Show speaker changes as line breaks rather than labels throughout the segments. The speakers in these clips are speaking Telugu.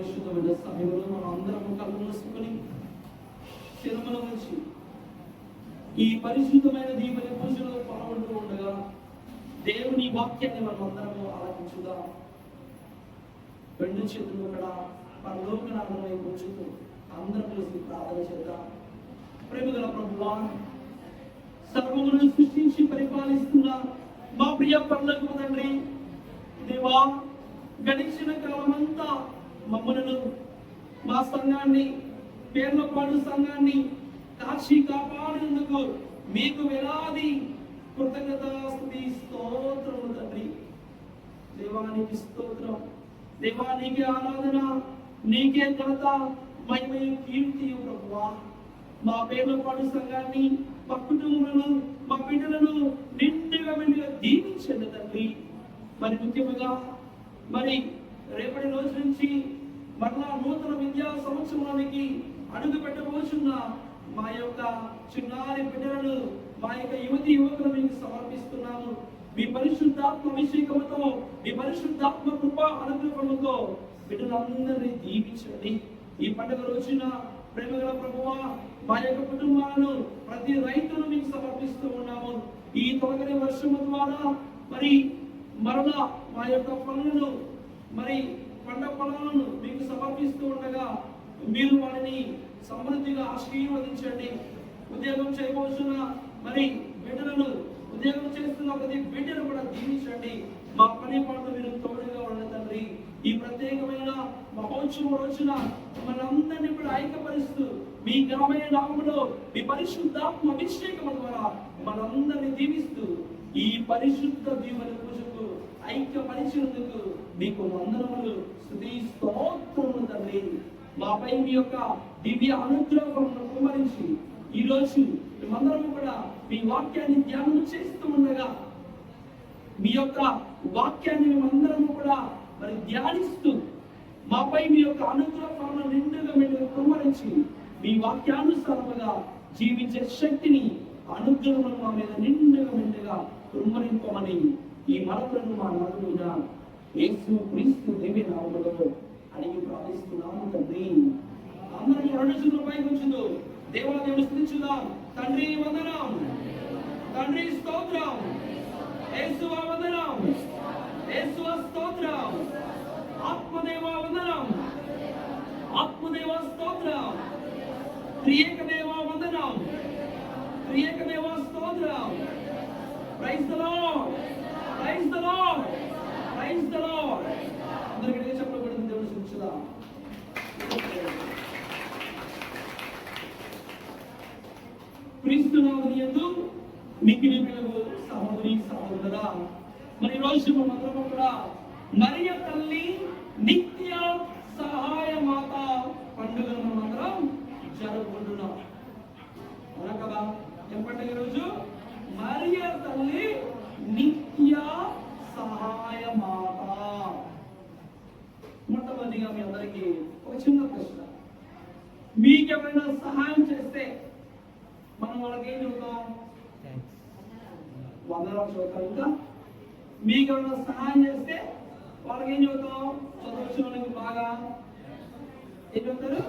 పరిశుద్ధమైన సమయంలో మనం అందరం కళ్ళు మూసుకొని సినిమల నుంచి ఈ పరిశుద్ధమైన దీపన పూజలో పాల్గొంటూ ఉండగా దేవుని వాక్యాన్ని మనం అందరము ఆలకించుదాం. రెండు చేతులు అక్కడ పరలోకనాథం వైపు ఉంచుతూ అందరం కలిసి ప్రార్థన చేద్దాం. ప్రేమగల ప్రభువా సర్వమును సృష్టించి పరిపాలిస్తున్న మా ప్రియ పనులకు తండ్రి దేవా గడిచిన కాలమంతా మమ్మలను మా సంఘాన్ని పేర్లపాడు సంఘాన్ని కాచి కాపాడినందుకు మీకు వేలాది కృతజ్ఞతాస్తుతి స్తోత్రము తండ్రి. దేవానికి స్తోత్రం దేవా నీకే ఆరాధన నీకే ఘనత మహిమయు కీర్తి ప్రభువా. మా పేర్లపాడు సంఘాన్ని మా కుటుంబాలను మా బిడ్డలను నిండుగా మెండుగా దీవించండి తండ్రి. మరి ముఖ్యంగా మరి రేపటి రోజు నుంచి మరలా నూతన విద్యా సంవత్సరానికి అడుగు పెట్టబోచున్న మా యొక్క చిన్నారి బిడ్డలను మా యొక్క యువతి యువకులు మీకు సమర్పిస్తున్నాము. మీ పరిశుద్ధాత్మ అభిషేకముతో మీ పరిశుద్ధాత్మ కృప అనుగ్రహముతో బిడ్డలందరినీ దీవించండి. ఈ పండుగ రోజున ప్రేమగల ప్రభువా మా యొక్క కుటుంబాలను ప్రతి రైతును మీకు సమర్పిస్తూ ఉన్నాము. ఈ తొలగని వర్షము ద్వారా మరి మరలా మా యొక్క పనులను మరి పంట పొలాలను మీకు సమర్పిస్తూ ఉండగా మీరు వారిని సమృద్ధిగా ఆశీర్వదించండి. ఉద్యోగం చేయబోతున్న మరి బిడ్డలను ఉద్యోగం చేస్తున్న ప్రతి బిడ్డను కూడా దీవించండి. మా పని పాటలు మీరు తోడుగా ఉన్న తండ్రి. ఈ ప్రత్యేకమైన మహోత్సవం రోజున మనందరినీ కూడా ఐక్యపరుస్తూ మీ ఘనమైన నామంలో మీ పరిశుద్ధాత్మ అభిషేకం ద్వారా మనందరినీ దీవిస్తూ ఈ పరిశుద్ధ దీవెన పూజకు ఐక్య పరిశుద్ధకు మీకు వందనములు. స్థుతి స్తోత్రములు తండ్రి. మాపై మీ యొక్క దివ్య అనుగ్రహమును కుమరించి ఈ రోజు మేమందరం కూడా మీ వాక్యాన్ని ధ్యానం చేస్తూ ఉండగా మీ యొక్క వాక్యాన్ని మేమందరం కూడా మరి ధ్యానిస్తూ మాపై మీ యొక్క అనుగ్రహాలను నిండుగా మీరు కుమరించి మీ వాక్యానుసారముగా జీవించే శక్తిని అనుగ్రహం మా మీద నిండుగా నిండుగా కుమ్మరింపమని ఈ మనకులను మా నలుగురుగా యేసు క్రీస్తు దేవి నామములలో అడిగి ప్రార్థిస్తున్నాము తండ్రి అందరం రెండు చేతుల పైకి ఉంచుదు దేవాదేవుడు స్థుతించుదాం తండ్రి వందనం తండ్రి స్తోత్రం యేసువ వందనం యేసువ స్తోత్రం ఆత్మదేవ వందనం ఆత్మదేవ స్తోత్రం త్రియేక దేవ వందనం త్రియేక దేవ స్తోత్రం praise the lord praise the lord praise the lord అందరికీ చెప్పబడింది దేవుడు సూచించుదా క్రీస్తునాథుని యందు మిగిలి సహోదరి సహోదర. మరి రోజు మనందరం కూడా మరియ తల్లి నిత్య సహాయ మాత పండుగను మనందరం జరుపుకుంటున్నాం. అవునా కదా? ఏం పండుగ రోజు మరియ తల్లి నిత్య సహాయ మాత. మొట్టమొదటిగా మీ అందరికీ ఒక చిన్న ప్రశ్న. మీకెవరైనా సహాయం చేస్తే మనం వాళ్ళకి ఏం చెబుతాం? వందనాలు చదువుతారు ఇంకా. మీకు ఎవరైనా సహాయం చేస్తే వాళ్ళకి ఏం చదువుతాం చదువు వాళ్ళకి బాగా. ఏం చెప్తారు?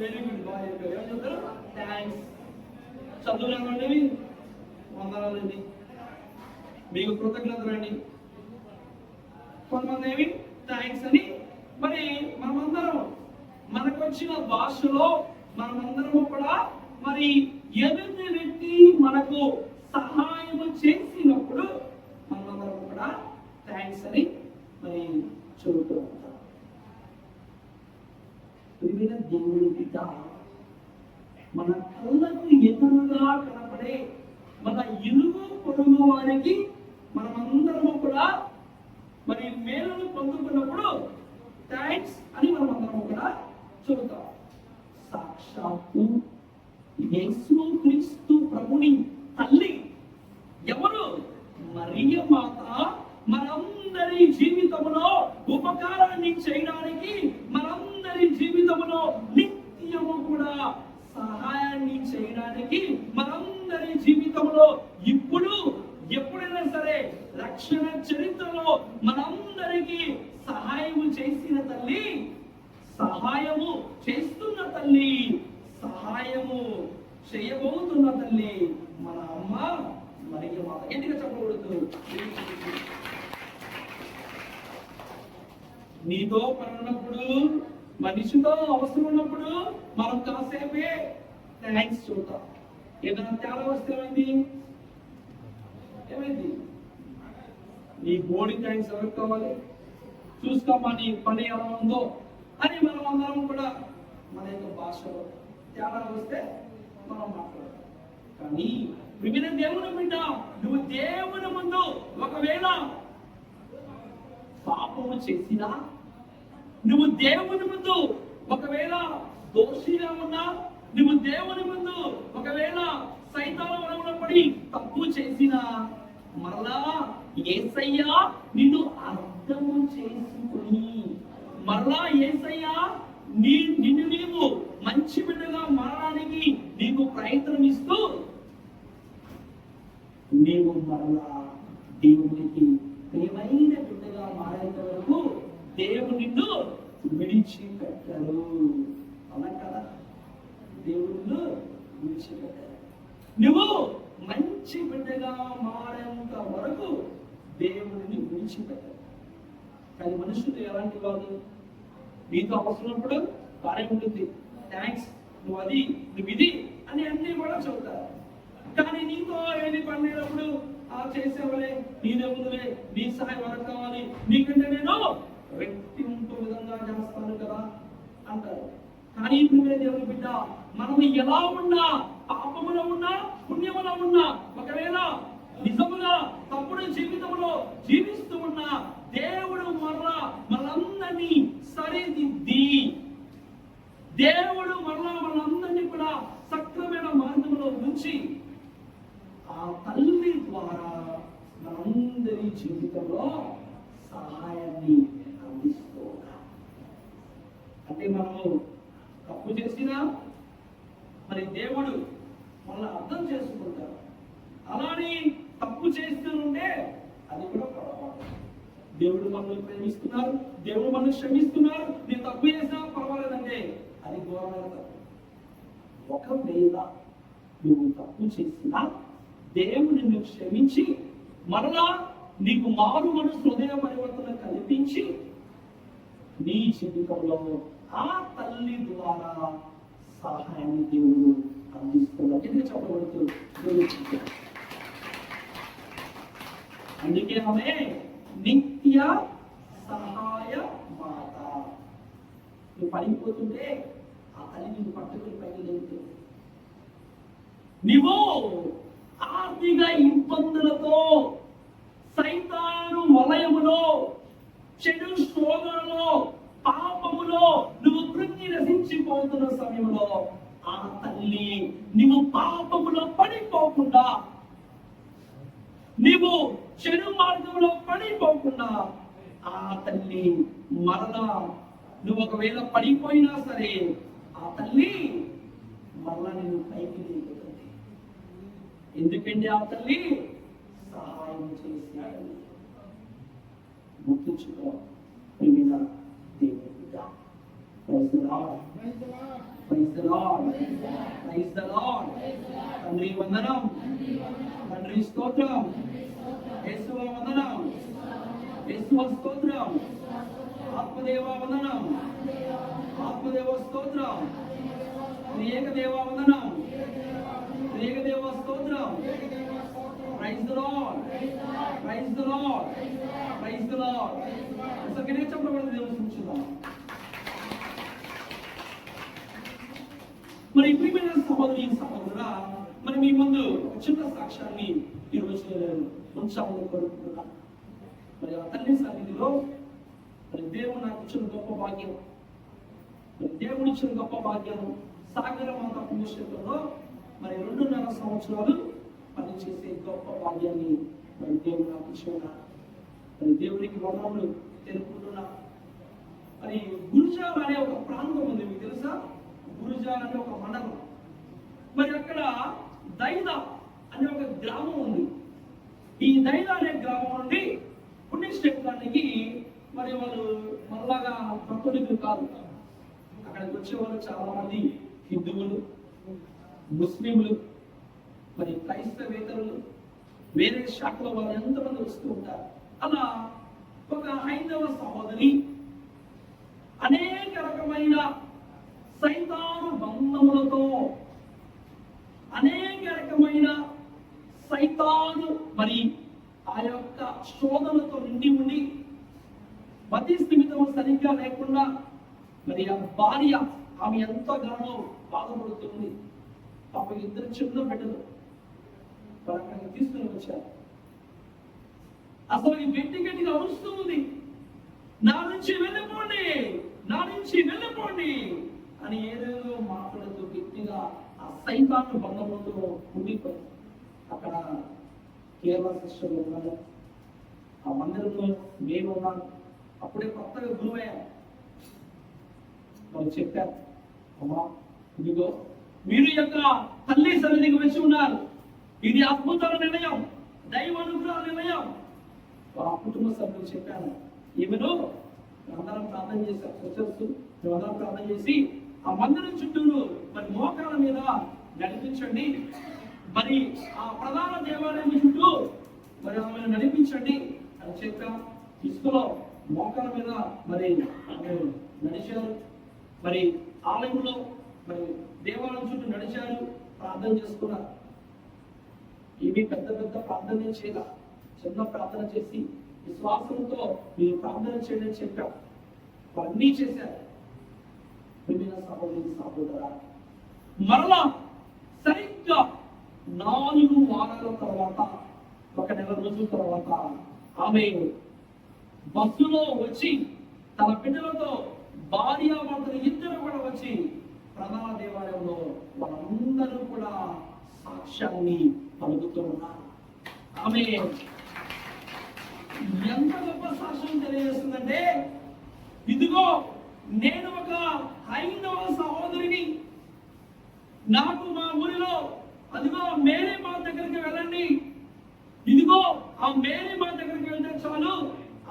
వెరీ గుడ్ బాగా చెప్పారు. ఏం చెప్తారు? థ్యాంక్స్ చదువు వందనాలండి మీకు కృతజ్ఞతలు అండి. కొంతమంది ఏమి? థ్యాంక్స్ అని. మరి మనమందరం మనకు వచ్చిన భాషలో మనమందరం కూడా మరి ఎదుటి వ్యక్తి మనకు సహాయం చేసినప్పుడు మనమందరం కూడా థ్యాంక్స్ అని మరి చెబుతూ ఉంటాం దేవుడు దేవుడి బిడ్డ మన కళ్ళకు ఎదురుగా కనపడే మన ఇరుగు పొరుగు వారికి మనమందరము కూడా మరి మేలును పొందుకున్నప్పుడు థ్యాంక్స్ అని మనం అందరం కూడా చెబుతాం. సాక్షాత్తు యేసు క్రీస్తు ప్రభుని తల్లి ఎవరు? మరియ మాత మనందరి జీవితంలో ఉపకారాన్ని చేయడానికి మనందరి జీవితంలో నిత్యము కూడా సహాయాన్ని చేయడానికి మనందరి జీవితంలో ఇప్పుడు ఎప్పుడైనా సరే రక్షణ చరిత్రలో మనందరికీ సహాయం చేసిన తల్లి సహాయము చేస్తున్న తల్లి సహాయము చేయబోతున్న తల్లి మరియు మాత ఎందుకు చెప్పకూడదు నీతో పని ఉన్నప్పుడు మనిషితో అవసరం ఉన్నప్పుడు మనం కాసేపే థ్యాంక్స్ చూద్దాం. ఏదైనా తేడా వస్తే ఏమైంది? ఏమైంది? నీ బోడీ థ్యాంక్స్ ఎవరికి కావాలి? చూసుకోమా నీ పని ఎలా ఉందో? అని మనం అందరం కూడా మన యొక్క భాషలో తేడా వస్తే మనం మాట్లాడతాం కానీ వివిధ దేవుని బిడ్డ నువ్వు దేవుని ముందు ఒకవేళ పాపము చేసినా నువ్వు దేవుని ముందు ఒకవేళ దోషిగా ఉన్నా నువ్వు దేవుని ముందు ఒకవేళ సైతాల వరంలో పడి తప్పు చేసినా మరలా ఏసయ్యా నిన్ను అర్థము చేసుకుని మరలా ఏసయ్యా నీ నిన్ను నీవు మంచి బిడ్డగా మారడానికి నీకు ప్రయత్నం ఇస్తూ మేము మరలా దేవునికి ప్రేమైన బిడ్డగా మారేంత వరకు దేవుడు నిన్ను విడిచిపెట్టరు. అలా కదా? దేవుడు విడిచిపెట్టారు. నువ్వు మంచి బిడ్డగా మారేంత వరకు దేవుడిని విడిచిపెట్టారు. కానీ మనుషులు ఎలాంటి వారు నీతో అవసరమైనప్పుడు బాగానే ఉంటుంది. థ్యాంక్స్ నువ్వు అది నువ్వు ఇది అని అన్ని కూడా చెబుతారు. కానీ నీతో ఏది పడినప్పుడు ఆ చేసేవలే నీదే ముందులే నీ సహాయం వరకు కావాలి. నీకంటే నేను రెట్టింపు విధంగా చేస్తాను కదా అంటారు. కానీ నువ్వే దేవుని బిడ్డ మనం ఎలా ఉన్నా పాపములో ఉన్నా పుణ్యములో ఉన్నా ఒకవేళ నిజముగా తప్పుడు జీవితంలో జీవిస్తూ ఉన్నా దేవుడు మరలా మనందరినీ సరిదిద్ది దేవుడు మరలా మనందరినీ కూడా సక్రమైన మార్గంలో ఉంచి ఆ తల్లి ద్వారా మనందరి జీవితంలో సహాయాన్ని అందిస్తూ అంటే మనము తప్పు చేసినా మరి దేవుడు మనల్ని అర్థం చేసుకుంటారు అలానే తప్పు చేస్తూ ఉంటే అది కూడా పొరపాటు. దేవుడు మనల్ని ప్రేమిస్తున్నారు దేవుడు మనల్ని క్షమిస్తున్నారు. నేను తప్పు చేసినా పర్వాలేదండి. అది ఘోరమైన తప్పు. ఒకవేళ నువ్వు తప్పు చేసినా దేవుడు నిన్ను క్షమించి మరలా నీకు మారు మనసు హృదయ పరివర్తన కల్పించి నీ జీవితంలో ఆ తల్లి ద్వారా సహాయాన్ని దేవుడు అందిస్తున్నాడు ఎందుకు చెప్పబడుతుంది? అందుకే ఆమె నిత్య సహాయ మాత నువ్వు పడిపోతుంటే ఆ తల్లి నీకు పట్టుకుని పైకి లేపుతుంది. నీవు ఆర్థిక ఇబ్బందులతో సైతాను వలయములో చెడు శోధనలో పాపములో నువ్వు కృంగి నశించిపోతున్న సమయంలో ఆ తల్లి నువ్వు పాపములో పడిపోకుండా నీవు చెడు మార్గంలో పడిపోకుండా ఆ తల్లి మరలా నువ్వు ఒకవేళ పడిపోయినా సరే ఆ తల్లి మరలా నేను పైకి ఎందుకండి ఆ తల్లి సహాయం చేసి గుర్తుంచుకో ప్రియమైన దేవుని బిడ్డ. Praise the Lord. Praise the Lord. Praise the తండ్రి వందనం తండ్రి స్తోత్రం యేసువ వందనం యేసువ స్తోత్రం ఆత్మదేవ వందనం ఆత్మదేవ స్తోత్రం ఏకదేవ వందనం ఏకదేవ స్తోత్రం praise the lord praise the lord praise the lord అసలు గిరే చెప్పబడింది దేవుని సూచించుదాం మరి ప్రియమైన సహోదరి సహోదరా మరి మీ ముందు చిన్న సాక్ష్యాన్ని ఈరోజు నేను ఉంచాలని కోరుకుంటున్నా. మరి ఆ తల్లి సన్నిధిలో మరి దేవుడు నాకు ఇచ్చిన గొప్ప భాగ్యం. మరి దేవుడు ఇచ్చిన గొప్ప భాగ్యం సాగర మాత పుణ్యక్షేత్రంలో మరి రెండున్నర సంవత్సరాలు పనిచేసే గొప్ప భాగ్యాన్ని మరి దేవుడు నాకు ఇచ్చిన మరి దేవునికి వందములు తెలుపుకుంటున్నా. మరి గురుజాల అనే ఒక ప్రాంతం ఉంది మీకు తెలుసా? గురుజాల అనే ఒక మండలం. మరి అక్కడ దైద అనే ఒక గ్రామం ఉంది. ఈ దైద అనే గ్రామం నుండి పుణ్యక్షేత్రానికి మరి వాళ్ళు మనలాగా భక్తుడికి కాదు. అక్కడికి వచ్చేవాళ్ళు చాలా మంది హిందువులు ముస్లింలు మరి క్రైస్తవేతరులు వేరే శాఖల వారు ఎంతమంది వస్తూ ఉంటారు? అలా ఒక హైందవ సహోదరి అనేక రకమైన సైతాను బంధములతో అనేక రకమైన సైతాను మరి ఆ యొక్క శోధనతో నిండి ఉండి మతి స్థిమితం సరిగ్గా లేకుండా మరి ఆ భార్య ఆమె ఎంతగానో బాధపడుతుంది. పాప ఇద్దరు చిన్న బిడ్డలు. మరి అక్కడికి తీసుకుని వచ్చారు అసలు ఈ గట్టిగా అరుస్తూ ఉంది. నా నుంచి వెళ్ళిపోండి నా నుంచి వెళ్ళిపోండి అని ఏదేదో మాట్లాడుతూ గట్టిగా ఆ సైతాన్ని బంధంలో ఉండిపోయింది. అక్కడ కేరళ శిష్యులు ఉన్నారు. ఆ మందిరంలో మేము ఉన్నాను అప్పుడే కొత్తగా గురువయ్యాం వాళ్ళు చెప్పారు అమ్మా ఇదిగో మీరు యొక్క తల్లి సన్నిధికి వచ్చి ఉన్నారు. ఇది అద్భుతాల నిర్ణయం. దైవ అనుగ్రహ నిర్ణయం. ఆ కుటుంబ సభ్యులు చెప్పాను ఈమెను అందరం ప్రార్థన చేశారు సిస్టర్స్ మేమందరం ప్రార్థన చేసి ఆ మందిరం చుట్టూ మరి మోకాల మీద నడిపించండి. మరి ఆ ప్రధాన దేవాలయం చుట్టూ మరి ఆమెను నడిపించండి. అని చెప్పాం ఇసుకలో మోకాల మీద మరి ఆమె నడిచారు. మరి ఆలయంలో మరి దేవాలయం చుట్టూ నడిచారు. ప్రార్థన చేసుకున్నారు. ఇవి పెద్ద పెద్ద ప్రార్థన చేయాల. చిన్న ప్రార్థన చేసి విశ్వాసంతో మీరు ప్రార్థన చేయడం అని చెప్పాం అన్నీ చేశారు. ప్రియమైన సహోదరి సహోదరా మరలా సరిగ్గా నాలుగు వారాల తర్వాత ఒక నెల రోజుల తర్వాత ఆమె బస్సులో వచ్చి తన బిడ్డలతో భార్య భర్తలు ఇద్దరు కూడా వచ్చి ప్రధాన దేవాలయంలో వాళ్ళందరూ కూడా సాక్ష్యాన్ని పలుకుతూ ఉన్నారు ఆమె ఎంత గొప్ప సాక్ష్యం తెలియజేస్తుందంటే ఇదిగో నేను ఒక హైందవ సహోదరిని. నాకు మా ఊరిలో అదిగో మేరీ మా దగ్గరికి వెళ్ళండి. ఇదిగో ఆ మేరీ మా దగ్గరికి వెళ్తే చాలు.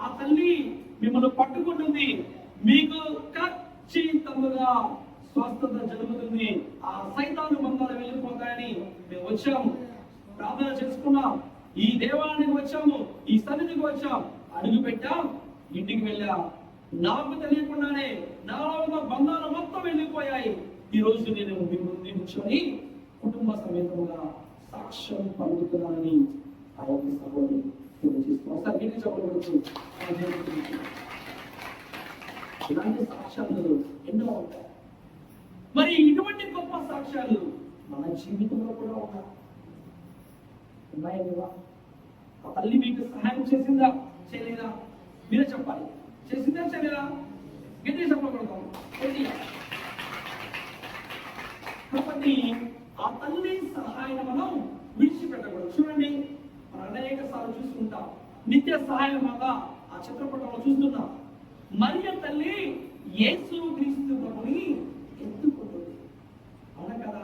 ఆ తల్లి మిమ్మల్ని పట్టుకుంటుంది. మీకు ఖచ్చితంగా స్వస్థత జరుగుతుంది. ఆ సైతాను బంధాలు వెళ్ళిపోతాయని మేము వచ్చాము. చేసుకున్నాం ఈ దేవాలయానికి వచ్చాము ఈ సన్నిధికి వచ్చాం అడుగు పెట్టాం ఇంటికి వెళ్ళాం. నాకు తెలియకుండానే నాలో ఉన్న బంధాలు మొత్తం వెళ్ళిపోయాయి. ఈ రోజు నేను మీ ముందు నిల్చొని కుటుంబ సమేతంగా సాక్ష్యం పలుకుతున్నానని ఆ యొక్క సభని ఒకసారి గిరి చెప్పకూడదు ఇలాంటి సాక్ష్యాలు ఎన్నో ఉంటాయి. మరి ఇటువంటి గొప్ప సాక్ష్యాలు మన జీవితంలో కూడా ఉన్నాయి ఉన్నాయా లేవా? ఆ తల్లి మీకు సహాయం చేసిందా? చేయలేదా? మీరే చెప్పాలి. చేసిందా? చేయలేదా? గట్టి చెప్పకూడదు కాబట్టి ఆ తల్లి సహాయం మనం విడిచిపెట్టకూడదు. చూడండి మనం అనేక సార్లు చూస్తుంటాం. నిత్య సహాయం లాగా ఆ చిత్రపటంలో చూస్తున్నాం. మరియ తల్లి యేసు క్రీస్తు ప్రభుని ఎత్తుకుంటుంది అవునా కదా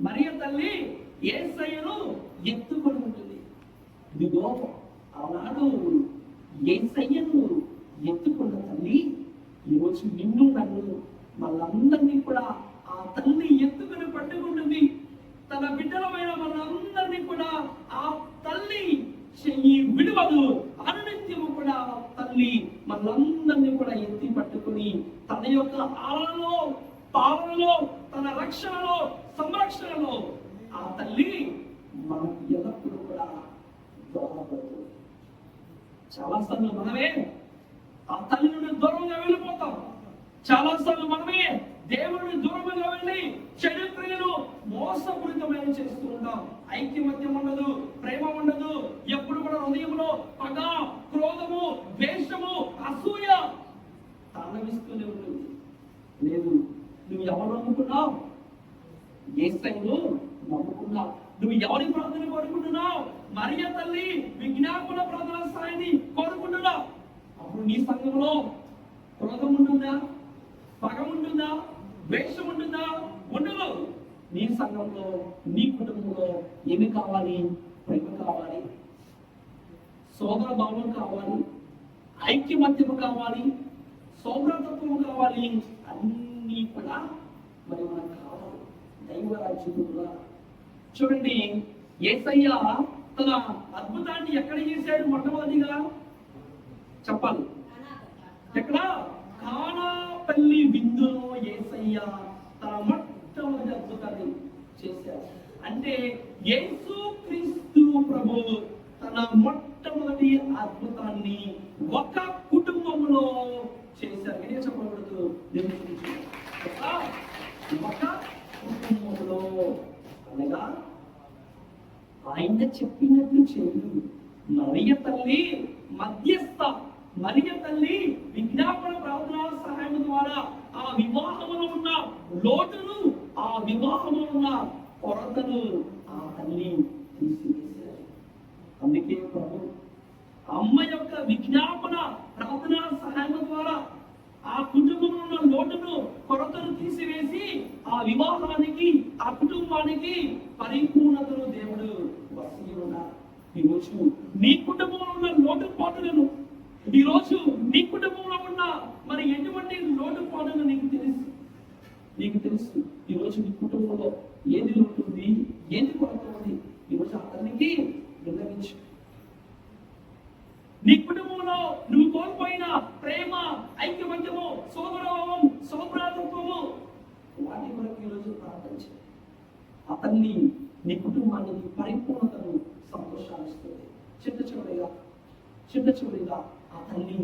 మరియ తల్లి ఏసయ్యను ఎత్తుకొని ఉంటుంది ఇదిగో ఆనాడు ఏసయ్యను ఎత్తుకున్న తల్లి ఈరోజు నిన్ను నన్ను మనందరినీ కూడా ఆ తల్లి ఎత్తుకుని పట్టుకుంటుంది తన బిడ్డలమైన మనందరినీ కూడా ఆ తల్లి చెయ్యి విడవదు అనునిత్యము కూడా తల్లి మనందరినీ కూడా ఎత్తి పట్టుకుని తన యొక్క ఆలలో పాలనలో తన రక్షణలో సంరక్షణలో ఆ తల్లి మనకు ఎల్లప్పుడూ కూడా దోహదపడుతుంది. చాలా సార్లు మనమే ఆ తల్లి నుండి దూరంగా వెళ్ళిపోతాం. చాలా సార్లు మనమే దేవుడిని దూరంగా వెళ్ళి చెడు క్రియలు మోసపూరితమైన చేస్తూ ఉంటాం. ఐక్యమత్యం ఉండదు ప్రేమ ఉండదు ఎప్పుడు కూడా హృదయంలో పగ క్రోధము ద్వేషము అసూయ తాండవిస్తూనే ఉంటుంది లేదు నువ్వు ఎవరు నమ్ముకున్నావు? ఏసైను నమ్ముకున్నావు. నువ్వు ఎవరి ప్రార్థన కోరుకుంటున్నావు? మరియ తల్లి విజ్ఞాపన ప్రార్థన స్థాయిని కోరుకుంటున్నావు. అప్పుడు నీ సంఘంలో క్రోధం ఉంటుందా? పగ ఉంటుందా? ద్వేషం ఉంటుందా ఉండదు. నీ సంఘంలో నీ కుటుంబంలో ఏమి కావాలి? ప్రేమ కావాలి? సోదర భావం కావాలి? ఐక్యమత్యము కావాలి? సోదరతత్వం కావాలి? అన్నీ కూడా మరి మనకు కావాలి. దైవరాజ్యముగా చూడండి ఏసయ్య తన అద్భుతాన్ని ఎక్కడ చేశాడు మొట్టమొదటిగా? చెప్పాలి. ఎక్కడ? కానాపల్లి విందులో ఏసయ్య తన మొట్టమొదటి అద్భుతాన్ని చేశారు అంటే యేసు క్రీస్తు ప్రభు తన మొట్టమొదటి అద్భుతాన్ని ఒక కుటుంబంలో చేశారు నేనే చెప్పకూడదు ఒక- కుటుంబంలో అనగా ఆయన చెప్పినట్లు చేయి. మరియ తల్లి మధ్యస్థ మరియ తల్లి విజ్ఞాపన ప్రార్థన సహాయం ద్వారా ఆ వివాహములో ఉన్న లోటును ఆ వివాహములో ఉన్న కొరతను ఆ తల్లి తీసివేశారు. అందుకే ప్రభు అమ్మ యొక్క విజ్ఞాపన ప్రార్థన సహాయం ద్వారా ఆ కుటుంబంలో ఉన్న లోటును కొరతను తీసివేసి ఆ వివాహానికి ఆ కుటుంబానికి పరిపూర్ణతను దేవుడు వసీ ఉన్నారు ఈరోజు నీ కుటుంబంలో ఉన్న లోటు ఈ ఈరోజు నీ కుటుంబంలో ఉన్న మరి ఎటువంటి లోటు పాటును నీకు తెలుసు? నీకు తెలుసు ఈరోజు నీ కుటుంబంలో ఏది ఉంటుంది ఏది కొరత ఉంది ఈరోజు అతనికి విన్నవించు. నీ కుటుంబంలో నువ్వు కోల్పోయిన ప్రేమ ఐక్యమత్యము సోదరభావం సౌభ్రాతత్వము వాటి కొరకు ఈరోజు ప్రార్థించు అతన్ని నీ కుటుంబాన్ని పరిపూర్ణతను సంతోషాన్నిస్తుంది చిన్న చివరిగా చిన్న చివరిగా తల్లి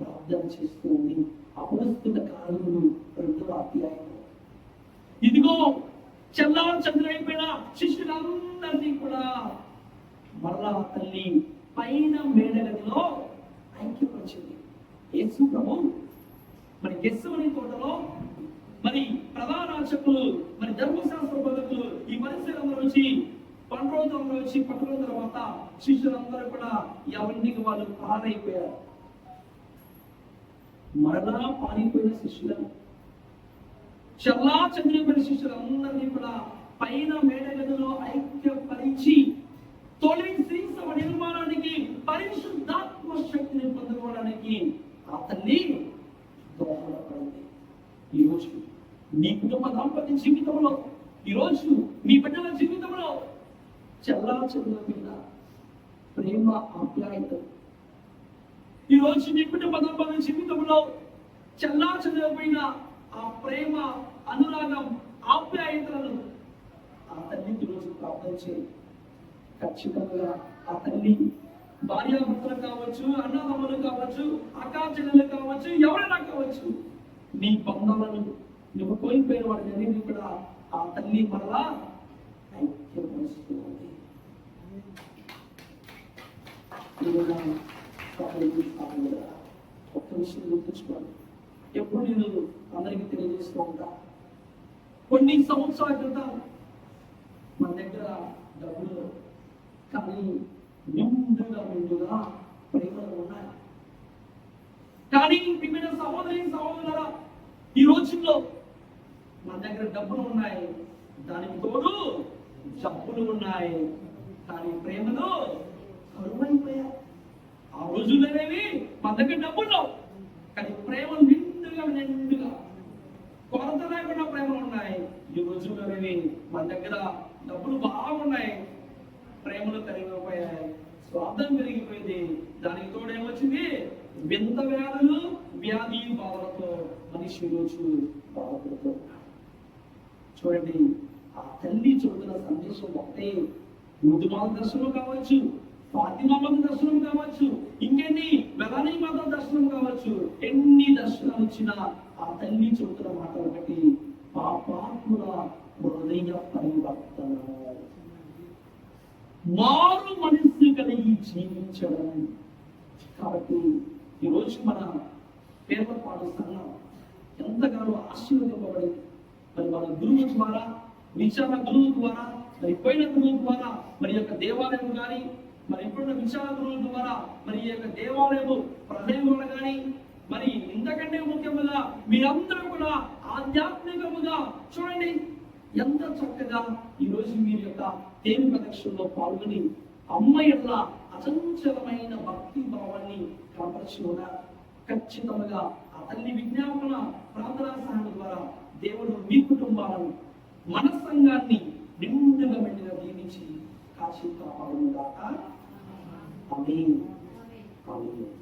ప్రార్థన చేస్తూ ఉంది అపరిస్థిత కారణములు రెండవ అధ్యాయం ఇదిగో చల్లా చంద్రైపోయిన శిష్యులందరినీ కూడా మరలా తల్లి పైన మేడగదిలో ఐక్యపరిచింది. యేసు ప్రభు మరి గెస్సుమని తోటలో మరి ప్రధాన మరి ధర్మశాస్త్ర బోధకులు ఈ పరిసరంలో వచ్చి పండ్రోజంలో వచ్చి పట్టుకున్న తర్వాత శిష్యులందరూ కూడా ఎవరికి వాళ్ళు పారైపోయారు మరలా పారిపోయిన శిష్యులను చల్లా చంద్రపడి శిష్యులందరినీ కూడా పైన మేడగదిలో ఐక్యపరిచి తొలి శ్రీసభ నిర్మాణానికి పరిశుద్ధాత్మ శక్తిని పొందుకోవడానికి ఆ తల్లి దోహదపడింది ఈరోజు నీ కుటుంబ దాంపత్య జీవితంలో ఈరోజు నీ బిడ్డల జీవితంలో చల్లా చదువుకున్న ప్రేమ ఆప్యాయతలు ఈరోజు నీ కుటుంబ దాంపత్య జీవితంలో చల్లా చదివిపోయిన ఆ ప్రేమ అనురాగం ఆప్యాయతలను ఆ తల్లి రోజు ప్రార్థన చేయి. ఖచ్చితంగా ఆ తల్లి భార్యాభర్తలు కావచ్చు అన్నదమ్ములు కావచ్చు అకాచనలు కావచ్చు ఎవరైనా కావచ్చు నీ బంధాలను నువ్వు కోల్పోయిన వాడిని అనేది కూడా ఆ తల్లి మరలా ఐక్యపరుస్తూ ఉంది ఇదిగో సహోదరి, ఒక్క విషయం గుర్తుంచుకోండి ఎప్పుడు నేను అందరికీ తెలియజేస్తూ ఉంటా కొన్ని సంవత్సరాల క్రితం మన దగ్గర డబ్బులు కానీ నిండుగా నిండుగా ప్రేమలు ఉన్నాయి కానీ ప్రియమైన సహోదరి సహోదరుల ఈ రోజుల్లో మన దగ్గర డబ్బులు ఉన్నాయి దానికి తోడు జబ్బులు ఉన్నాయి కానీ ప్రేమలు కరువైపోయాయి ఆ రోజుల్లోనేవి మన దగ్గర డబ్బులు కానీ ప్రేమలు నిండుగా నిండుగా కొరత లేకుండా ప్రేమలు ఉన్నాయి. ఈ రోజుల్లోనేవి మన దగ్గర డబ్బులు బాగున్నాయి ప్రేమలు కలిగిపోయాయి స్వార్థం పెరిగిపోయింది. దానికి తోడు ఏమొచ్చింది వింత వ్యాధులు వ్యాధి బాధలతో మనిషి రోజు బాధపడుతూ చూడండి ఆ తల్లి చూడుతున్న సందేశం ఒకటే. ముదుమాల మార్గదర్శనం కావచ్చు ఫాతిమాబాద్ దర్శనం కావచ్చు. ఇంకెన్ని? వెలనీ మాత దర్శనం కావచ్చు. ఎన్ని దర్శనాలు వచ్చినా ఆ తల్లి చెబుతున్న మాట ఒకటి పాపాత్ముల హృదయ పరివర్తన. మారు మనస్సు కలిగి జీవించడం. కాబట్టి ఈరోజు మన పేపర్పాడు సంఘం ఎంతగానో ఆశీర్వదింపబడింది. మరి మన గురువు ద్వారా విచార గురువు ద్వారా మరి పోయిన గురువు ద్వారా మరి యొక్క దేవాలయం కానీ మరి ఇప్పుడున్న విచార ద్వారా మరి ఈ యొక్క దేవాలయము ప్రదేవులు కానీ మరి ఇంతకంటే ముఖ్యముగా మీరందరూ కూడా ఆధ్యాత్మికముగా చూడండి. ఎంత చక్కగా ఈ రోజు మీరు యొక్క దేవి ప్రదక్షిణలో పాల్గొని అమ్మ యొక్క అచంచలమైన భక్తి భావాన్ని కనపరచుకోగా ఖచ్చితంగా ఆ తల్లి విజ్ఞాపన ప్రార్థనా సహాయం ద్వారా దేవుడు మీ కుటుంబాలను మన సంఘాన్ని నిండుగా మెండుగా దీవించి కాశీ కాపాడును Paulinho. Paulinho.